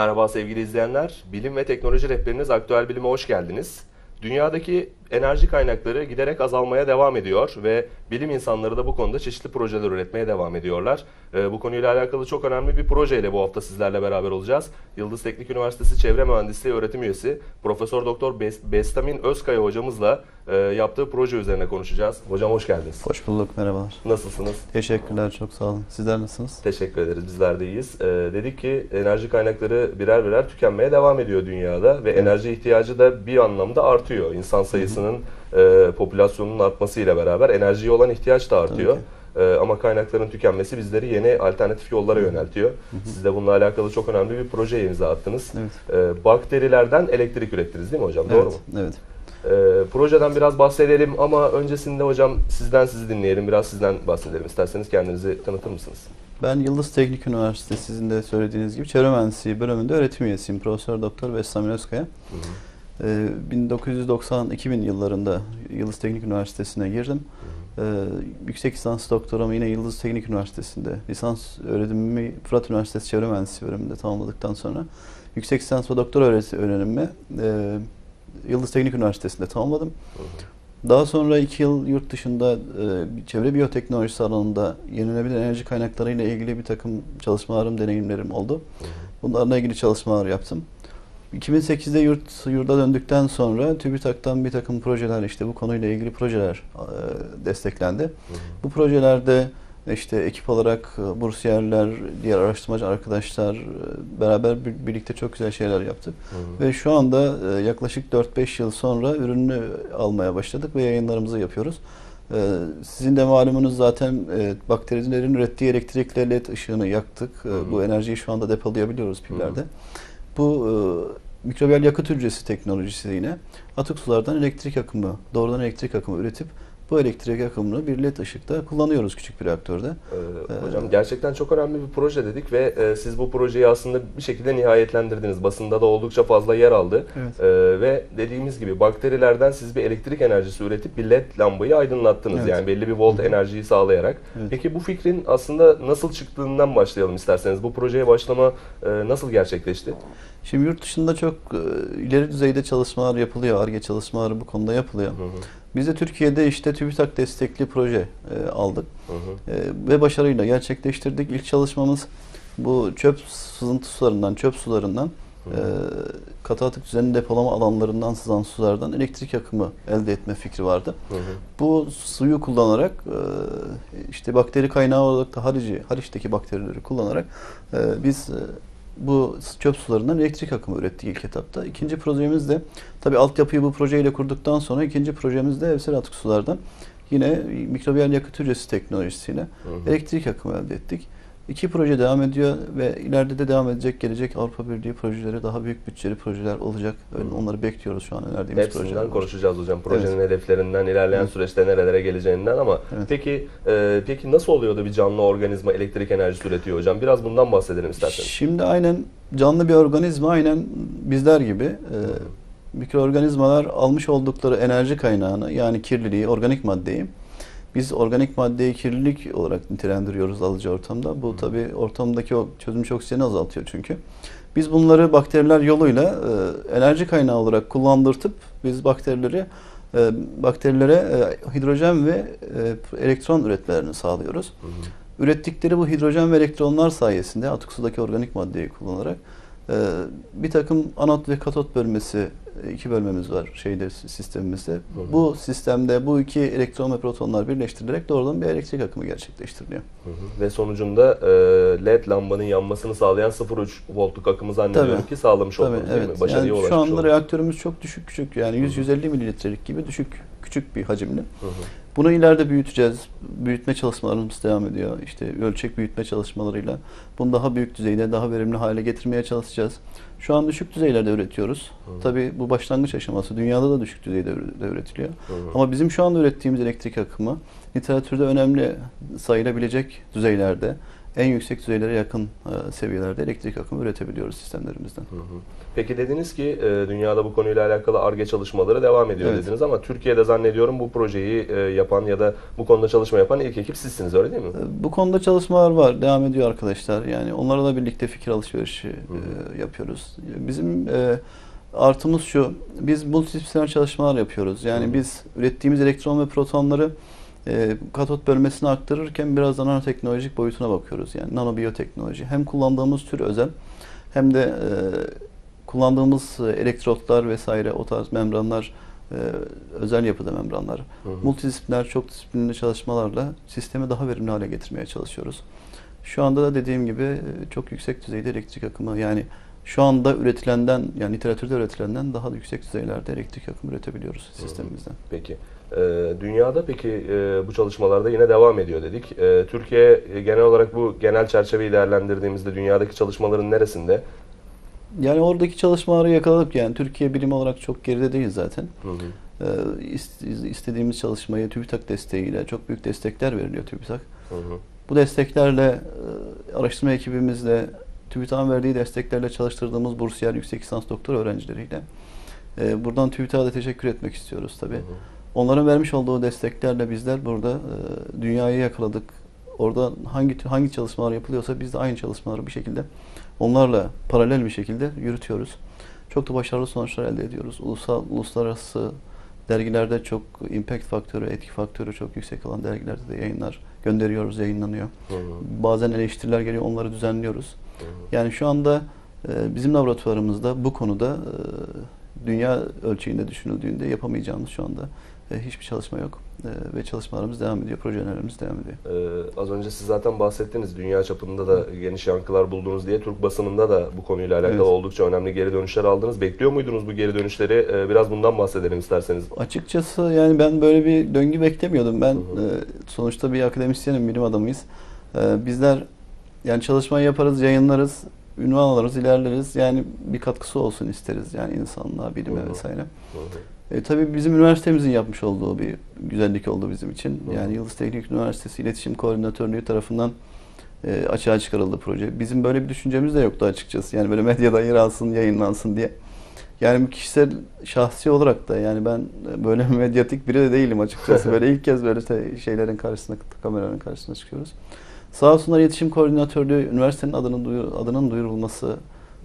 Merhaba sevgili izleyenler. Bilim ve teknoloji rehberiniz Aktüel Bilim'e hoş geldiniz. Dünyadaki enerji kaynakları giderek azalmaya devam ediyor ve bilim insanları da bu konuda çeşitli projeler üretmeye devam ediyorlar. Ee, bu konuyla alakalı çok önemli bir projeyle bu hafta sizlerle beraber olacağız. Yıldız Teknik Üniversitesi Çevre Mühendisliği öğretim üyesi Profesör Doktor Bes- Bestamin Özkaya hocamızla e, yaptığı proje üzerine konuşacağız. Hocam hoş geldiniz. Hoş bulduk, merhabalar. Nasılsınız? Teşekkürler, çok sağ olun. Sizler nasılsınız? Teşekkür ederiz. Bizler de iyiyiz. Ee, dedik ki enerji kaynakları birer birer tükenmeye devam ediyor dünyada ve enerji ihtiyacı da bir anlamda artıyor. İnsan sayısının, e, popülasyonun artmasıyla beraber enerjiye olan ihtiyaç da artıyor. Ee, ama kaynakların tükenmesi bizleri yeni alternatif yollara yöneltiyor. Siz de bununla alakalı çok önemli bir projeye imza attınız. Evet. Ee, bakterilerden elektrik ürettiniz değil mi hocam? Doğru evet, mu? Evet. Ee, projeden biraz bahsedelim ama öncesinde hocam sizden sizi dinleyelim. Biraz sizden bahsedelim. İsterseniz kendinizi tanıtır mısınız? Ben Yıldız Teknik Üniversitesi sizin de söylediğiniz gibi çevre mühendisliği bölümünde öğretim üyesiyim. Profesör Doktor Veslamin Özkaya. Ee, 1990-2000 yıllarında Yıldız Teknik Üniversitesi'ne girdim. Ee, yüksek lisans doktoramı yine Yıldız Teknik Üniversitesi'nde, lisans öğrenimimi Fırat Üniversitesi Çevre Mühendisliği bölümünde tamamladıktan sonra yüksek lisans ve doktor öğreti öğrenimimi e, Yıldız Teknik Üniversitesi'nde tamamladım. Daha sonra iki yıl yurt dışında e, çevre biyoteknolojisi alanında yenilenebilir enerji kaynakları ile ilgili bir takım çalışmalarım, deneyimlerim oldu. Bunlarla ilgili çalışmalar yaptım. 2008'de yurt yurda döndükten sonra TÜBİTAK'tan bir takım projeler işte bu konuyla ilgili projeler e, desteklendi. Bu projelerde işte ekip olarak e, bursiyerler, diğer araştırmacı arkadaşlar e, beraber bir- birlikte çok güzel şeyler yaptık. Ve şu anda e, yaklaşık 4-5 yıl sonra ürünü almaya başladık ve yayınlarımızı yapıyoruz. E, Sizin de malumunuz zaten e, bakterilerin ürettiği elektrikle led ışığını yaktık. E, Hı. Bu enerjiyi şu anda depolayabiliyoruz pillerde. Bu e, mikrobiyal yakıt hücresi teknolojisi yine atık sulardan elektrik akımı, doğrudan elektrik akımı üretip bu elektrik akımını bir led ışıkta kullanıyoruz küçük bir reaktörde. Ee, hocam gerçekten çok önemli bir proje dedik ve e, siz bu projeyi aslında bir şekilde nihayetlendirdiniz. Basında da oldukça fazla yer aldı. Evet. Ee, ve dediğimiz gibi bakterilerden siz bir elektrik enerjisi üretip bir led lambayı aydınlattınız. Evet. Yani belli bir volt enerjiyi sağlayarak. Evet. Peki bu fikrin aslında nasıl çıktığından başlayalım isterseniz. Bu projeye başlama e, nasıl gerçekleşti? Şimdi yurt dışında çok e, ileri düzeyde çalışmalar yapılıyor, ARGE çalışmaları bu konuda yapılıyor. Hı hı, Biz de Türkiye'de işte TÜBİTAK destekli proje e, aldık hı hı, E, ve başarıyla gerçekleştirdik. İlk çalışmamız bu çöp sızıntı sularından, çöp sularından e, katı atık düzenli depolama alanlarından sızan sulardan elektrik akımı elde etme fikri vardı. hı hı. Bu suyu kullanarak e, işte bakteri kaynağı olarak da Halici, Haliç'teki bakterileri kullanarak e, biz e, bu çöp sularından elektrik akımı ürettik ilk etapta. İkinci projemiz de tabi altyapıyı bu projeyle kurduktan sonra ikinci projemiz de evsel atık sulardan yine mikrobiyal yakıt hücresi teknolojisiyle Hı hı. elektrik akımı elde ettik. İki proje devam ediyor ve ileride de devam edecek gelecek Avrupa Birliği projeleri daha büyük bütçeli projeler olacak. Hı. Onları bekliyoruz şu an önerdiğimiz projeler. Hepsinden konuşacağız hocam. Projenin Evet. hedeflerinden, ilerleyen Evet. süreçte nerelere geleceğinden ama Evet. peki e, peki nasıl oluyor da bir canlı organizma elektrik enerjisi üretiyor hocam? Biraz bundan bahsedelim isterseniz. Şimdi aynen canlı bir organizma aynen bizler gibi e, mikroorganizmalar almış oldukları enerji kaynağını yani kirliliği, organik maddeyi biz organik maddeyi kirlilik olarak nitelendiriyoruz alıcı ortamda. Bu tabi ortamdaki o çözülmüş oksijeni azaltıyor çünkü. Biz bunları bakteriler yoluyla e, enerji kaynağı olarak kullandırtıp biz bakterileri e, bakterilere e, hidrojen ve e, elektron üretmelerini sağlıyoruz. Hı hı. Ürettikleri bu hidrojen ve elektronlar sayesinde atık sudaki organik maddeyi kullanarak e, bir takım anot ve katot bölmesi iki bölmemiz var şeyde sistemimizde. hı. Bu sistemde bu iki elektron ve protonlar birleştirilerek doğrudan bir elektrik akımı gerçekleştiriliyor. Hı hı. Ve sonucunda e, led lambanın yanmasını sağlayan 0.3 voltluk akımı zannediyorum Tabii. ki sağlamış Tabii oldunuz değil mi? evet. Başarıya Yani ulaşmış şu anda oldunuz. reaktörümüz çok düşük küçük yani 100-150 mililitrelik gibi düşük küçük bir hacimli. Hı hı. Bunu ileride büyüteceğiz. Büyütme çalışmalarımız devam ediyor. İşte ölçek büyütme çalışmalarıyla bunu daha büyük düzeyde, daha verimli hale getirmeye çalışacağız. Şu an düşük düzeylerde üretiyoruz. Hı. Tabii bu başlangıç aşaması. Dünyada da düşük düzeyde üre- de üretiliyor. Hı. Ama bizim şu anda ürettiğimiz elektrik akımı literatürde önemli sayılabilecek düzeylerde en yüksek düzeylere yakın e, seviyelerde elektrik akımı üretebiliyoruz sistemlerimizden. Hı hı. Peki dediniz ki e, dünyada bu konuyla alakalı ARGE çalışmaları devam ediyor Evet. dediniz ama Türkiye'de zannediyorum bu projeyi e, yapan ya da bu konuda çalışma yapan ilk ekip sizsiniz öyle değil mi? E, Bu konuda çalışmalar var, devam ediyor arkadaşlar. Yani onlarla birlikte fikir alışverişi e, yapıyoruz. Bizim e, artımız şu, biz multidisipliner çalışmalar yapıyoruz. Yani Hı hı. biz ürettiğimiz elektron ve protonları e, katot bölmesine aktarırken biraz da nanoteknolojik boyutuna bakıyoruz. Yani nanobiyoteknoloji. Hem kullandığımız tür özel hem de e, kullandığımız e, elektrotlar vesaire o tarz membranlar e, özel yapıda membranlar. Hı hı. Multidisipliner, çok disiplinli çalışmalarla sistemi daha verimli hale getirmeye çalışıyoruz. Şu anda da dediğim gibi e, çok yüksek düzeyde elektrik akımı yani şu anda üretilenden yani literatürde üretilenden daha yüksek düzeylerde elektrik akımı üretebiliyoruz sistemimizden. Peki. E, dünyada peki e, bu çalışmalarda yine devam ediyor dedik. E, Türkiye e, genel olarak bu genel çerçeveyi değerlendirdiğimizde dünyadaki çalışmaların neresinde? Yani oradaki çalışmaları yakaladık yani Türkiye bilim olarak çok geride değil zaten. Hı hı. Ee, ist- istediğimiz çalışmayı TÜBİTAK desteğiyle çok büyük destekler veriliyor TÜBİTAK. Hı hı. Bu desteklerle e, araştırma ekibimizle TÜBİTAK'ın verdiği desteklerle çalıştırdığımız bursiyer yüksek lisans doktor öğrencileriyle e, buradan TÜBİTAK'a da teşekkür etmek istiyoruz tabii. Hı hı. Onların vermiş olduğu desteklerle bizler burada e, dünyayı yakaladık. Orada hangi hangi çalışmalar yapılıyorsa biz de aynı çalışmaları bir şekilde onlarla paralel bir şekilde yürütüyoruz. Çok da başarılı sonuçlar elde ediyoruz. Ulusal, uluslararası dergilerde çok impact faktörü, etki faktörü çok yüksek olan dergilerde de yayınlar gönderiyoruz, yayınlanıyor. Hı hı. Bazen eleştiriler geliyor, onları düzenliyoruz. Yani şu anda e, bizim laboratuvarımızda bu konuda e, dünya ölçeğinde düşünüldüğünde yapamayacağımız şu anda e, hiçbir çalışma yok. Ve çalışmalarımız devam ediyor, projelerimiz devam ediyor. Ee, az önce siz zaten bahsettiniz. Dünya çapında da geniş yankılar buldunuz diye. Türk basınında da bu konuyla alakalı Evet. oldukça önemli geri dönüşler aldınız. Bekliyor muydunuz bu geri dönüşleri? Ee, biraz bundan bahsedelim isterseniz. Açıkçası yani ben böyle bir döngü beklemiyordum. Ben Hı hı. e, sonuçta bir akademisyenim, bilim adamıyız. E, bizler yani çalışmayı yaparız, yayınlarız, ünvan alırız, ilerleriz. Yani bir katkısı olsun isteriz yani insanlığa, bilime hı. vesaire. Hı. E, tabii bizim üniversitemizin yapmış olduğu bir güzellik oldu bizim için. Hı. Yani Yıldız Teknik Üniversitesi İletişim Koordinatörlüğü tarafından e, açığa çıkarıldı proje. Bizim böyle bir düşüncemiz de yoktu açıkçası. Yani böyle medyada yer alsın, yayınlansın diye. Yani kişisel, şahsi olarak da yani ben böyle medyatik biri de değilim açıkçası. Böyle ilk kez böyle şeylerin karşısına, kameraların karşısına çıkıyoruz. Sağ olsunlar iletişim koordinatörlüğü üniversitenin adının, duyur, adının duyurulması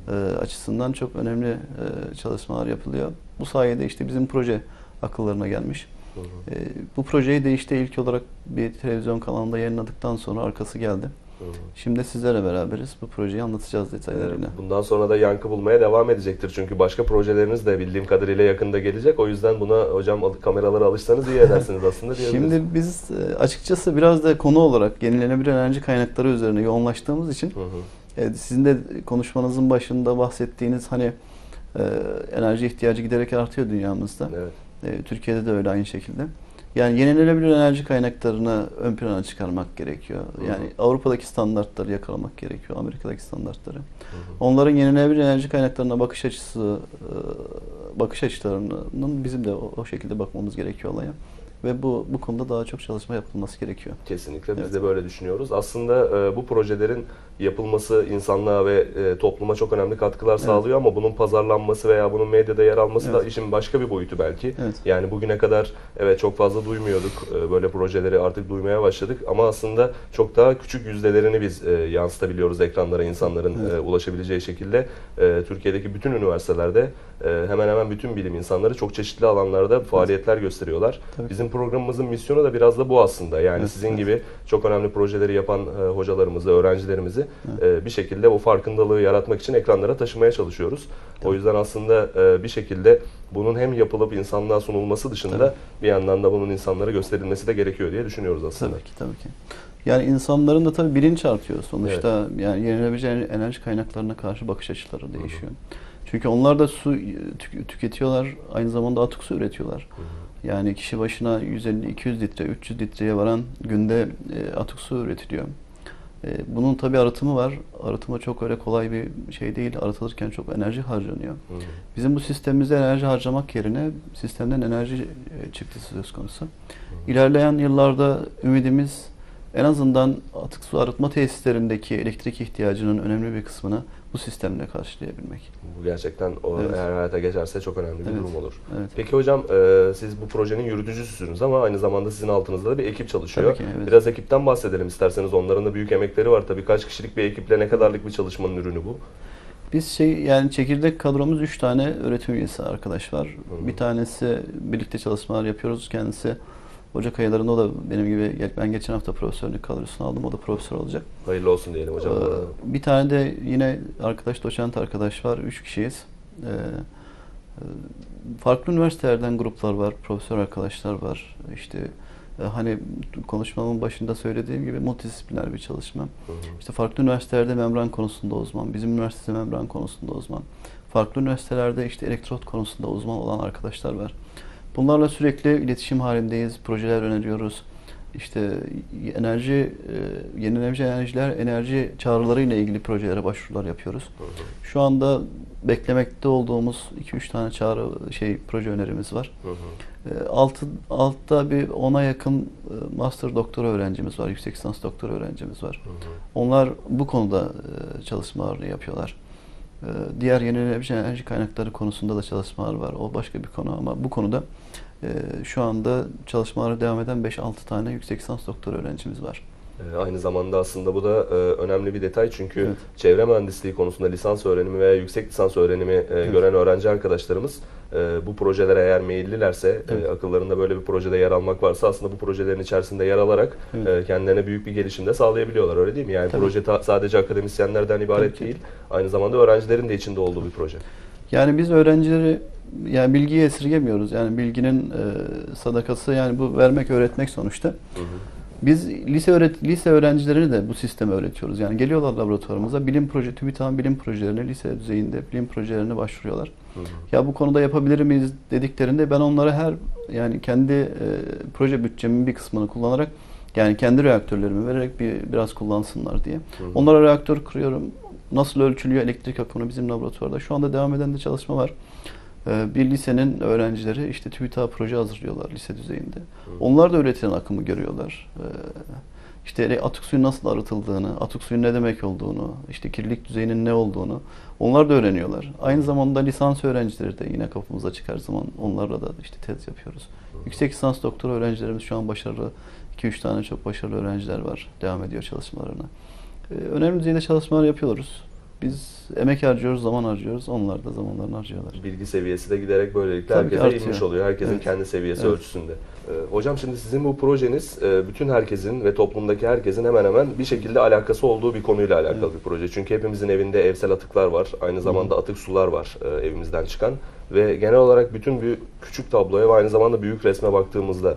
e, açısından çok önemli e, çalışmalar yapılıyor. Bu sayede işte bizim proje akıllarına gelmiş. Hı. E, bu projeyi de işte ilk olarak bir televizyon kanalında yayınladıktan sonra arkası geldi. Hı. Şimdi sizlerle beraberiz. Bu projeyi anlatacağız detaylarıyla. Bundan sonra da yankı bulmaya devam edecektir. Çünkü başka projeleriniz de bildiğim kadarıyla yakında gelecek. O yüzden buna hocam al- kameralara alışsanız iyi edersiniz aslında. Şimdi biz e, açıkçası biraz da konu olarak yenilenebilir enerji kaynakları üzerine yoğunlaştığımız için Hı hı. e, sizin de konuşmanızın başında bahsettiğiniz hani e, enerji ihtiyacı giderek artıyor dünyamızda. Evet. E, Türkiye'de de öyle aynı şekilde. Yani yenilenebilir enerji kaynaklarını ön plana çıkarmak gerekiyor. Hı hı. Yani Avrupa'daki standartları yakalamak gerekiyor, Amerika'daki standartları. Hı hı. Onların yenilenebilir enerji kaynaklarına bakış açısı, e, bakış açılarının bizim de o, o şekilde bakmamız gerekiyor olaya. Ve bu bu konuda daha çok çalışma yapılması gerekiyor. Kesinlikle biz Evet. de böyle düşünüyoruz. Aslında e, bu projelerin yapılması insanlığa ve e, topluma çok önemli katkılar sağlıyor ama bunun pazarlanması veya bunun medyada yer alması da Evet. işin başka bir boyutu belki. Evet. Yani bugüne kadar evet çok fazla duymuyorduk e, böyle projeleri artık duymaya başladık ama aslında çok daha küçük yüzdelerini biz e, yansıtabiliyoruz ekranlara insanların Evet. e, ulaşabileceği şekilde. E, Türkiye'deki bütün üniversitelerde e, hemen hemen bütün bilim insanları çok çeşitli alanlarda faaliyetler gösteriyorlar. Tabii. Bizim programımızın misyonu da biraz da bu aslında. Yani Evet, sizin evet. gibi çok önemli projeleri yapan e, hocalarımızı, öğrencilerimizi e, bir şekilde o farkındalığı yaratmak için ekranlara taşımaya çalışıyoruz. O yüzden aslında e, bir şekilde bunun hem yapılıp insanlığa sunulması dışında Tabii. bir yandan da bunun insanlara gösterilmesi de gerekiyor diye düşünüyoruz aslında. Tabii ki, tabii ki. Yani insanların da tabii bilinç artıyor. Sonuçta yani yenilenebilir enerji kaynaklarına karşı bakış açıları değişiyor. Çünkü onlar da su tük- tüketiyorlar, aynı zamanda atık su üretiyorlar. Hı hı. Yani kişi başına 150-200 litre, 300 litreye varan günde e, atık su üretiliyor. E, bunun tabii arıtımı var. Arıtımı çok öyle kolay bir şey değil. Arıtılırken çok enerji harcanıyor. Hı. Bizim bu sistemimizde enerji harcamak yerine sistemden enerji e, çıktısı söz konusu. İlerleyen yıllarda ümidimiz en azından atık su arıtma tesislerindeki elektrik ihtiyacının önemli bir kısmını bu sistemle karşılayabilmek. Bu gerçekten o Evet. eğer hayata geçerse çok önemli bir Evet. durum olur. Evet. Peki hocam e, siz bu projenin yürütücüsünüz ama aynı zamanda sizin altınızda da bir ekip çalışıyor. Tabii ki, evet. Biraz ekipten bahsedelim isterseniz. Onların da büyük emekleri var. Tabii kaç kişilik bir ekiple ne kadarlık bir çalışmanın ürünü bu? Biz şey yani çekirdek kadromuz 3 tane öğretim üyesi arkadaş var. Hı. Bir tanesi birlikte çalışmalar yapıyoruz. Kendisi Ocak aylarında o da benim gibi ben geçen hafta profesörlük kadrosunu aldım. O da profesör olacak. Hayırlı olsun diyelim hocam. Ee, Bir tane de yine arkadaş doçent arkadaş var. Üç kişiyiz. Ee, Farklı üniversitelerden gruplar var. Profesör arkadaşlar var. İşte e, hani konuşmamın başında söylediğim gibi multidisipliner bir çalışma. Hı hı. İşte farklı üniversitelerde membran konusunda uzman, bizim üniversitede membran konusunda uzman, farklı üniversitelerde işte elektrot konusunda uzman olan arkadaşlar var. Bunlarla sürekli iletişim halindeyiz, projeler öneriyoruz. İşte enerji, e, yenilenebilir enerjiler, enerji çağrıları ile ilgili projelere başvurular yapıyoruz. Hı hı. Şu anda beklemekte olduğumuz 2-3 tane çağrı şey proje önerimiz var. Hı hı. E, Altı, altta bir ona yakın e, master doktora öğrencimiz var, yüksek lisans doktora öğrencimiz var. Hı hı. Onlar bu konuda e, çalışmalar yapıyorlar. E, Diğer yenilenebilir enerji kaynakları konusunda da çalışmalar var. O başka bir konu ama bu konuda e, şu anda çalışmalara devam eden 5-6 tane yüksek lisans doktor öğrencimiz var. Ee, Aynı zamanda aslında bu da e, önemli bir detay çünkü Evet. çevre mühendisliği konusunda lisans öğrenimi veya yüksek lisans öğrenimi e, gören öğrenci arkadaşlarımız e, bu projelere eğer meyillilerse, e, Evet. akıllarında böyle bir projede yer almak varsa aslında bu projelerin içerisinde yer alarak Evet. e, kendilerine büyük bir gelişim de sağlayabiliyorlar öyle değil mi? Yani Tabii. proje ta- sadece akademisyenlerden ibaret Tabii değil, aynı zamanda öğrencilerin de içinde olduğu bir proje. Yani biz öğrencileri yani bilgiyi esirgemiyoruz. Yani bilginin e, sadakası yani bu vermek öğretmek sonuçta. Hı hı. Biz lise öğret lise öğrencilerini de bu sisteme öğretiyoruz. Yani geliyorlar laboratuvarımıza bilim proje TÜBİTAK'ın bilim projelerine lise düzeyinde bilim projelerine başvuruyorlar. Hı hı. Ya bu konuda yapabilir miyiz dediklerinde ben onlara her yani kendi e, proje bütçemin bir kısmını kullanarak yani kendi reaktörlerimi vererek bir biraz kullansınlar diye. Hı hı. Onlara reaktör kuruyorum. Nasıl ölçülüyor elektrik akımı bizim laboratuvarda? Şu anda devam eden de çalışma var. Ee, Bir lisenin öğrencileri işte TÜBİTAK proje hazırlıyorlar lise düzeyinde. Onlar da üretilen akımı görüyorlar. Ee, İşte atık suyun nasıl arıtıldığını, atık suyun ne demek olduğunu, işte kirlilik düzeyinin ne olduğunu onlar da öğreniyorlar. Aynı zamanda lisans öğrencileri de yine kapımıza çıkar zaman onlarla da işte tez yapıyoruz. Yüksek lisans doktora öğrencilerimiz şu an başarılı. 2-3 tane çok başarılı öğrenciler var. Devam ediyor çalışmalarına. Ee, Önemli düzeyde çalışmalar yapıyoruz. Biz emek harcıyoruz, zaman harcıyoruz. Onlar da zamanlarını harcıyorlar. Bilgi seviyesi de giderek böylelikle Tabii herkese artıyor. inmiş oluyor. Herkesin Evet. kendi seviyesi Evet. ölçüsünde. Ee, hocam şimdi sizin bu projeniz e, bütün herkesin ve toplumdaki herkesin hemen hemen bir şekilde alakası olduğu bir konuyla alakalı bir proje. Çünkü hepimizin evinde evsel atıklar var. Aynı zamanda atık sular var e, evimizden çıkan. Ve genel olarak bütün bir küçük tabloya ve aynı zamanda büyük resme baktığımızda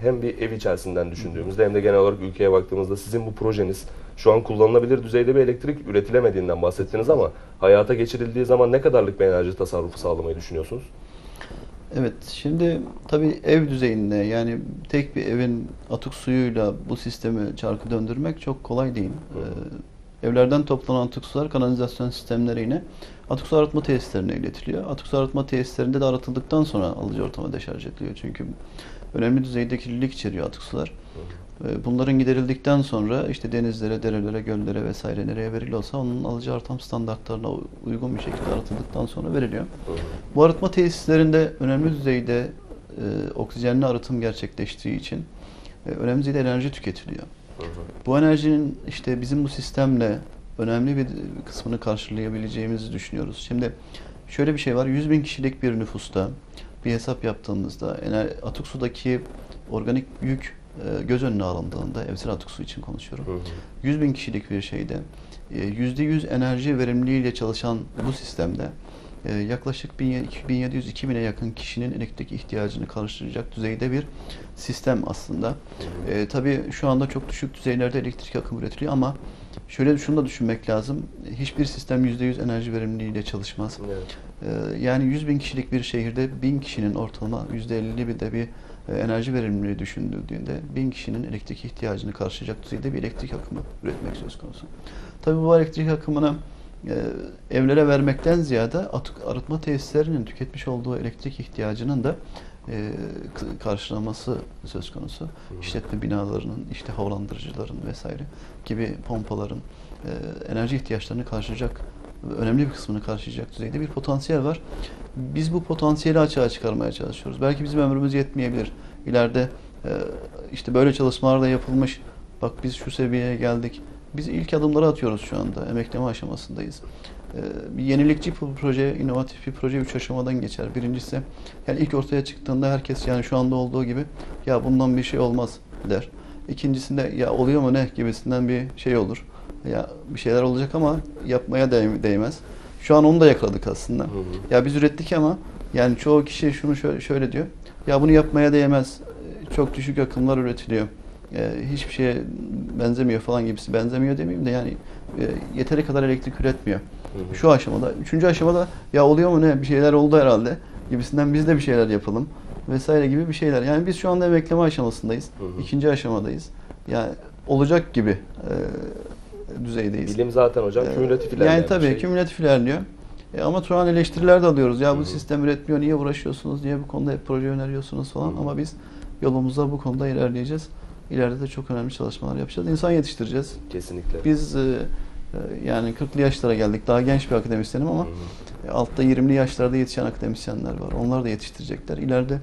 hem bir ev içerisinden düşündüğümüzde hem de genel olarak ülkeye baktığımızda sizin bu projeniz şu an kullanılabilir düzeyde bir elektrik üretilemediğinden bahsettiniz ama hayata geçirildiği zaman ne kadarlık bir enerji tasarrufu sağlamayı düşünüyorsunuz? Evet, şimdi tabii ev düzeyinde yani tek bir evin atık suyuyla bu sistemi çarkı döndürmek çok kolay değil. Ee, evlerden toplanan atık sular kanalizasyon sistemleriyle atık su arıtma tesislerine iletiliyor. Atık su arıtma tesislerinde de arıtıldıktan sonra alıcı ortama deşarj ediliyor. Çünkü önemli düzeyde kirlilik içeriyor atık sular. Ee, Bunların giderildikten sonra işte denizlere, derelere, göllere vesaire nereye veriliyorsa onun alıcı ortam standartlarına uygun bir şekilde arıtıldıktan sonra veriliyor. Bu arıtma tesislerinde önemli düzeyde e, oksijenli arıtım gerçekleştiği için e, önemli düzeyde enerji tüketiliyor. Bu enerjinin işte bizim bu sistemle önemli bir kısmını karşılayabileceğimizi düşünüyoruz. Şimdi şöyle bir şey var. 100 bin kişilik bir nüfusta bir hesap yaptığımızda atık sudaki organik yük e, göz önüne alındığında evsel atık su için konuşuyorum. 100 bin kişilik bir şeyde e, %100 enerji verimliliğiyle çalışan bu sistemde e, yaklaşık 1700-2000'e yakın kişinin elektrik ihtiyacını karşılayacak düzeyde bir sistem aslında. E, tabii şu anda çok düşük düzeylerde elektrik akımı üretiliyor ama şöyle şunu da düşünmek lazım. Hiçbir sistem %100 enerji verimliliğiyle çalışmaz. Evet. Ee, Yani 100 bin kişilik bir şehirde 1000 kişinin ortalama %50 bir de bir enerji verimliliği düşünüldüğünde 1000 kişinin elektrik ihtiyacını karşılayacak düzeyde bir elektrik akımı üretmek söz konusu. Tabii bu elektrik akımını e, evlere vermekten ziyade atık arıtma tesislerinin tüketmiş olduğu elektrik ihtiyacının da e, karşılaması söz konusu. İşletme binalarının, işte havalandırıcıların vesaire gibi pompaların e, enerji ihtiyaçlarını karşılayacak, önemli bir kısmını karşılayacak düzeyde bir potansiyel var. Biz bu potansiyeli açığa çıkarmaya çalışıyoruz. Belki bizim ömrümüz yetmeyebilir. İleride e, işte böyle çalışmalar da yapılmış. Bak biz şu seviyeye geldik. Biz ilk adımları atıyoruz şu anda. Emekleme aşamasındayız. Ee, Bir yenilikçi bir proje, inovatif bir proje üç aşamadan geçer. Birincisi, yani ilk ortaya çıktığında herkes yani şu anda olduğu gibi ya bundan bir şey olmaz der. İkincisinde ya oluyor mu ne gibisinden bir şey olur. Ya bir şeyler olacak ama yapmaya değ- değmez. Şu an onu da yakaladık aslında. Hı hı. Ya biz ürettik ama yani çoğu kişi şunu şöyle, şöyle diyor. Ya bunu yapmaya değmez. Çok düşük akımlar üretiliyor. Ee, hiçbir şeye benzemiyor falan gibisi. Benzemiyor demeyeyim de yani e, yeteri kadar elektrik üretmiyor. Hı hı. Şu aşamada. Üçüncü aşamada ya oluyor mu ne bir şeyler oldu herhalde gibisinden biz de bir şeyler yapalım vesaire gibi bir şeyler. Yani biz şu anda emekleme aşamasındayız. Hı hı. İkinci aşamadayız. Yani olacak gibi e, düzeydeyiz. Bilim zaten hocam Ee, kümülatif ilerleyen Yani tabii şey. kümülatif ilerliyor. E, ama şu an eleştiriler de alıyoruz. Ya bu Hı hı. sistem üretmiyor, niye uğraşıyorsunuz, niye bu konuda hep proje öneriyorsunuz falan. Hı hı. Ama biz yolumuzda bu konuda ilerleyeceğiz. İleride de çok önemli çalışmalar yapacağız. İnsan yetiştireceğiz. Kesinlikle. Biz e, yani 40'lı yaşlara geldik. Daha genç bir akademisyenim ama altta 20'li yaşlarda yetişen akademisyenler var. Onlar da yetiştirecekler. İleride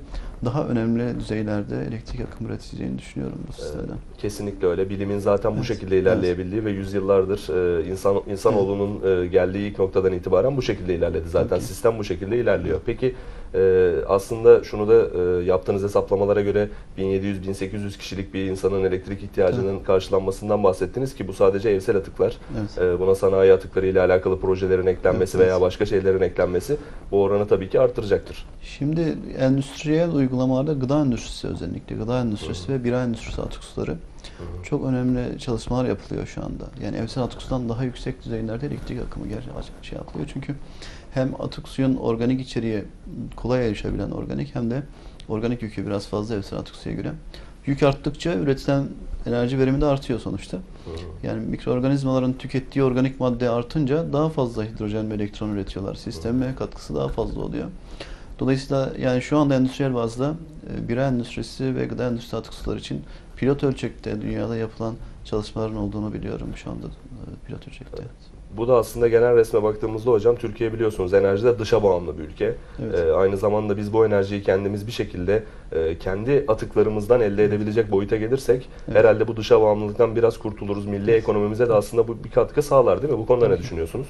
daha önemli düzeylerde elektrik akım üreteceğini düşünüyorum bu sistemden. Kesinlikle öyle. Bilimin zaten bu Evet, şekilde ilerleyebildiği ve yüzyıllardır e, insan insanoğlunun e, geldiği ilk noktadan itibaren bu şekilde ilerledi. Zaten Tabii ki. sistem bu şekilde ilerliyor. Peki e, aslında şunu da e, yaptığınız hesaplamalara göre 1700-1800 kişilik bir insanın elektrik ihtiyacının karşılanmasından bahsettiniz ki bu sadece evsel atıklar. Evet. E, buna sanayi atıkları ile alakalı projelerin eklenmesi Evet, veya evet. başka şeylerin eklenmesi bu oranı tabii ki arttıracaktır. Şimdi endüstriyel uygulamalarda gıda endüstrisi özellikle gıda endüstrisi ve bira endüstrisi atık suları çok önemli çalışmalar yapılıyor şu anda. Yani evsel atık sudan daha yüksek düzeylerde elektrik akımı gerçekten şey yapılıyor. Çünkü hem atık suyun organik içeriği kolay erişebilen organik hem de organik yükü biraz fazla evsel atık suya göre. Yük arttıkça üretilen enerji verimi de artıyor sonuçta. Yani mikroorganizmaların tükettiği organik madde artınca daha fazla hidrojen ve elektron üretiyorlar. Sisteme katkısı daha fazla oluyor. Dolayısıyla yani şu anda endüstriyel bazda e, bira endüstrisi ve gıda endüstrisi atık suları için pilot ölçekte dünyada yapılan çalışmaların olduğunu biliyorum şu anda e, pilot ölçekte. Bu da aslında genel resme baktığımızda hocam Türkiye biliyorsunuz enerjide dışa bağımlı bir ülke. Evet. Ee, aynı zamanda biz bu enerjiyi kendimiz bir şekilde e, kendi atıklarımızdan elde edebilecek boyuta gelirsek Evet. herhalde bu dışa bağımlılıktan biraz kurtuluruz. Milli ekonomimize de aslında bu bir katkı sağlar değil mi? Bu konuda Tabii ne düşünüyorsunuz?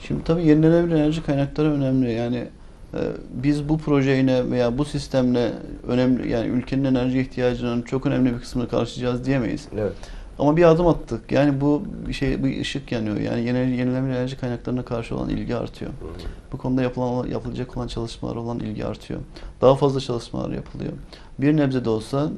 Şimdi tabii yenilenebilir enerji kaynakları önemli. Yani e, biz bu projeyle veya bu sistemle önemli yani ülkenin enerji ihtiyacının çok önemli bir kısmını karşılayacağız diyemeyiz. Evet. Ama bir adım attık. Yani bu şey bir ışık yanıyor. Yani yeni yenilenebilir enerji kaynaklarına karşı olan ilgi artıyor. Hı hı. Bu konuda yapılan yapılacak olan çalışmalar olan ilgi artıyor. Daha fazla çalışmalar yapılıyor. Bir nebze de olsa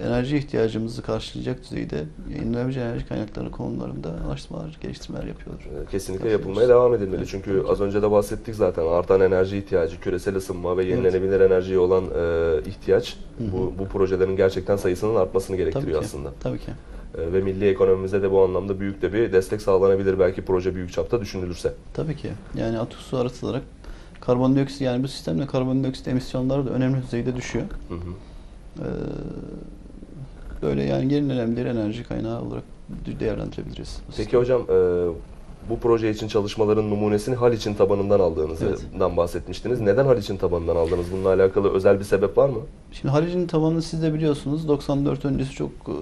enerji ihtiyacımızı karşılayacak düzeyde yenilenebilir enerji kaynakları konularında araştırmalar, geliştirmeler yapıyorlar. Ee, Kesinlikle yapılmaya devam edilmeli. Evet, Çünkü tabii az önce de bahsettik zaten artan enerji ihtiyacı, küresel ısınma ve yenilenebilir enerjiye olan e, ihtiyaç Hı hı. bu, bu projelerin gerçekten sayısının artmasını gerektiriyor ki. aslında. Tabii ki. E, ve milli ekonomimize de bu anlamda büyük de bir destek sağlanabilir belki proje büyük çapta düşünülürse. Tabii ki. Yani atık su arıtılarak karbondioksit yani bu sistemle karbondioksit emisyonları da önemli düzeyde düşüyor. Hı hı. Ee, böyle yani yenilenebilir enerji kaynağı olarak değerlendirebiliriz. Peki hocam e, bu proje için çalışmaların numunesini Haliç'in tabanından aldığınızdan bahsetmiştiniz. Neden Haliç'in tabanından aldınız? Bununla alakalı özel bir sebep var mı? Şimdi Haliç'in tabanını siz de biliyorsunuz. 94 öncesi çok e,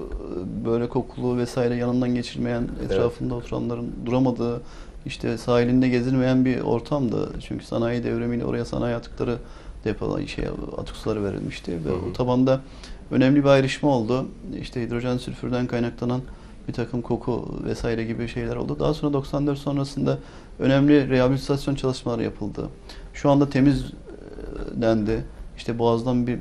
böyle kokulu vesaire yanından geçilmeyen, etrafında oturanların duramadığı, işte sahilinde gezilmeyen bir ortamdı. Çünkü sanayi devrimiyle oraya sanayi atıkları depola şey atık suları verilmişti ve Hı hı. o tabanda önemli bir ayrışma oldu. İşte hidrojen sülfürden kaynaklanan bir takım koku vesaire gibi şeyler oldu. Daha sonra 94 sonrasında önemli rehabilitasyon çalışmaları yapıldı. Şu anda temiz dendi. İşte boğazdan bir,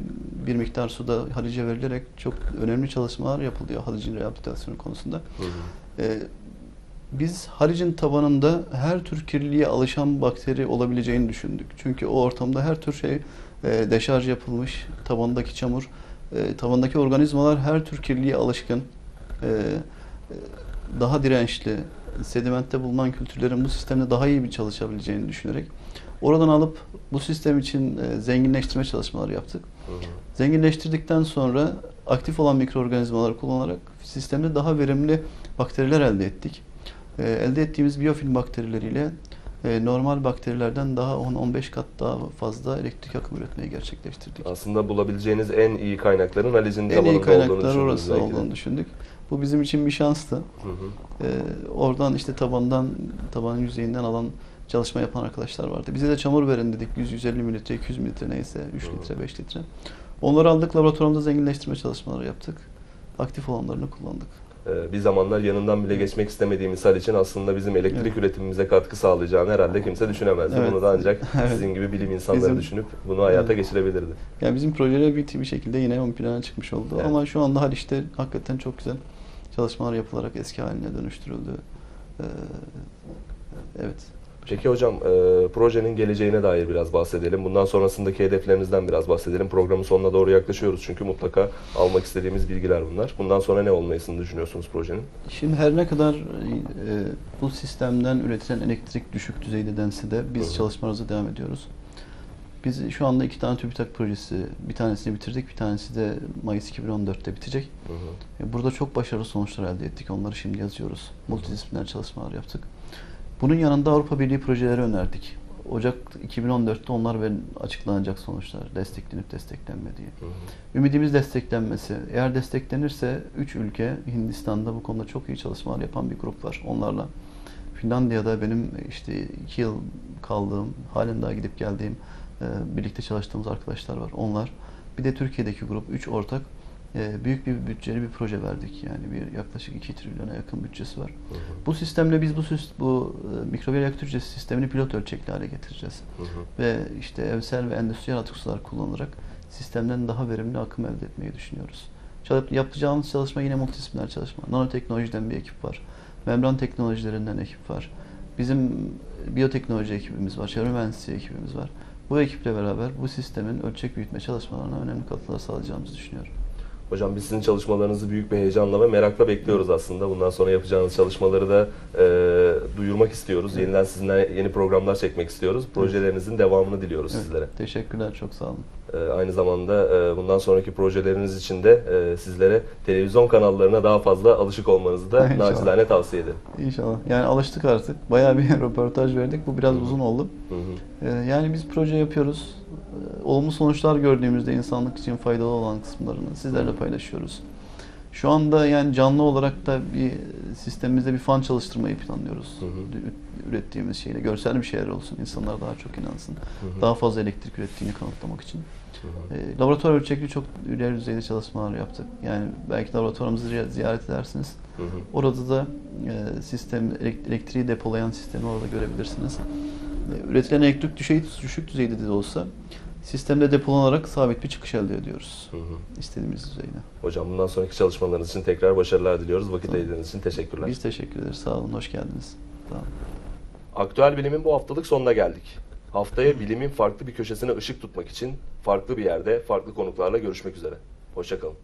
bir miktar suda Halice verilerek çok önemli çalışmalar yapılıyor Halic'in rehabilitasyonu konusunda. Ee, biz Halic'in tabanında her tür kirliliğe alışan bakteri olabileceğini düşündük. Çünkü o ortamda her tür şey e, deşarj yapılmış, tabandaki çamur, e, tabandaki organizmalar her tür kirliliğe alışkın, e, daha dirençli, sedimentte bulunan kültürlerin bu sistemde daha iyi bir çalışabileceğini düşünerek oradan alıp bu sistem için e, zenginleştirme çalışmaları yaptık. Zenginleştirdikten sonra aktif olan mikroorganizmaları kullanarak sistemde daha verimli bakteriler elde ettik. E, elde ettiğimiz biyofilm bakterileriyle e, normal bakterilerden daha 10-15 kat daha fazla elektrik akım üretmeyi gerçekleştirdik. Aslında bulabileceğiniz en iyi kaynakların analizin En iyi kaynaklar orası belki de. olduğunu düşündük. Bu bizim için bir şanstı. Hı hı. Ee, oradan işte tabandan, tabanın yüzeyinden alan çalışma yapan arkadaşlar vardı. Bize de çamur verin dedik. 100-150 mililitre, 200 mililitre neyse, 3 Hı. litre, 5 litre. Onları aldık, laboratuvarımızda zenginleştirme çalışmaları yaptık. Aktif olanlarını kullandık. Ee, bir zamanlar yanından bile geçmek istemediğimiz hal için aslında bizim elektrik Evet. üretimimize katkı sağlayacağını herhalde kimse düşünemezdi. Evet. Bunu da ancak Evet. sizin gibi bilim insanları Bizim- düşünüp bunu hayata Evet. geçirebilirdi. Yani bizim projeler bir, bir şekilde yine ön plana çıkmış oldu. Evet. Ama şu anda Haliç'te hakikaten çok güzel çalışmalar yapılarak eski haline dönüştürüldü. Ee, evet. Peki hocam, e, projenin geleceğine dair biraz bahsedelim. Bundan sonrasındaki hedeflerinizden biraz bahsedelim. Programın sonuna doğru yaklaşıyoruz çünkü mutlaka almak istediğimiz bilgiler bunlar. Bundan sonra ne olmasını düşünüyorsunuz projenin? Şimdi her ne kadar e, bu sistemden üretilen elektrik düşük düzeyde dense de biz hı. çalışmalarımıza devam ediyoruz. Biz şu anda iki tane TÜBİTAK projesi, bir tanesini bitirdik, bir tanesi de Mayıs 2014'te bitecek. Hı hı. E, Burada çok başarılı sonuçlar elde ettik. Onları şimdi yazıyoruz. Multidisipliner çalışmalar yaptık. Bunun yanında Avrupa Birliği projeleri önerdik. Ocak 2014'te onlar ve açıklanacak sonuçlar. Desteklenip desteklenmediği. Hı hı. Ümidimiz desteklenmesi. Eğer desteklenirse 3 ülke Hindistan'da bu konuda çok iyi çalışmalar yapan bir grup var. Onlarla Finlandiya'da benim işte 2 yıl kaldığım, halen daha gidip geldiğim birlikte çalıştığımız arkadaşlar var. Onlar. Bir de Türkiye'deki grup 3 ortak büyük bir bütçeli bir proje verdik. Yani bir yaklaşık 2 trilyona yakın bütçesi var. Hı hı. Bu sistemle biz bu bu e, mikrobiyal hücresi sistemini pilot ölçekli hale getireceğiz Hı hı. ve işte evsel ve endüstriyel atık sular kullanarak sistemden daha verimli akım elde etmeyi düşünüyoruz. Çalıp, yapacağımız çalışma yine multidisipliner çalışma. Nanoteknolojiden bir ekip var. Membran teknolojilerinden ekip var. Bizim biyoteknoloji ekibimiz var. Çevre mühendisliği ekibimiz var. Bu ekiple beraber bu sistemin ölçek büyütme çalışmalarına önemli katkılar sağlayacağımızı düşünüyorum. Hocam biz sizin çalışmalarınızı büyük bir heyecanla ve merakla bekliyoruz aslında. Bundan sonra yapacağınız çalışmaları da e, duyurmak istiyoruz. Yeniden sizinle yeni programlar çekmek istiyoruz. Projelerinizin devamını diliyoruz Evet, sizlere. Teşekkürler, çok sağ olun. E, aynı zamanda e, bundan sonraki projeleriniz için de e, sizlere televizyon kanallarına daha fazla alışık olmanızı da İnşallah. nacizane tavsiye ederim. İnşallah. Yani alıştık artık. Bayağı bir röportaj verdik. Bu biraz uzun oldu. Hı hı. Ee, Yani biz proje yapıyoruz. Olumlu sonuçlar gördüğümüzde insanlık için faydalı olan kısımlarını sizlerle paylaşıyoruz. Şu anda yani canlı olarak da bir sistemimizde bir fan çalıştırmayı planlıyoruz. Hı hı. Ürettiğimiz şeyle görsel bir şeyler olsun. İnsanlar daha çok inansın. Hı hı. Daha fazla elektrik ürettiğini kanıtlamak için. Hı hı. Ee, Laboratuvar ölçekli çok ileri düzeyde çalışmalar yaptık. Yani belki laboratuvarımızı ziy- ziyaret edersiniz. Hı hı. Orada da e, sistem elek- elektriği depolayan sistemi orada görebilirsiniz. E, Üretilen elektrik düşey, düşük düzeyde de olsa sistemde depolanarak sabit bir çıkış elde ediyoruz. Hı hı. İstediğimiz düzeyde. Hocam bundan sonraki çalışmalarınız için tekrar başarılar diliyoruz. Vakit Tamam. ayırdığınız için teşekkürler. Biz teşekkür ederiz. Sağ olun. Hoş geldiniz. Olun. Aktüel bilimin bu haftalık sonuna geldik. Haftaya bilimin farklı bir köşesine ışık tutmak için farklı bir yerde, farklı konuklarla görüşmek üzere. Hoşçakalın.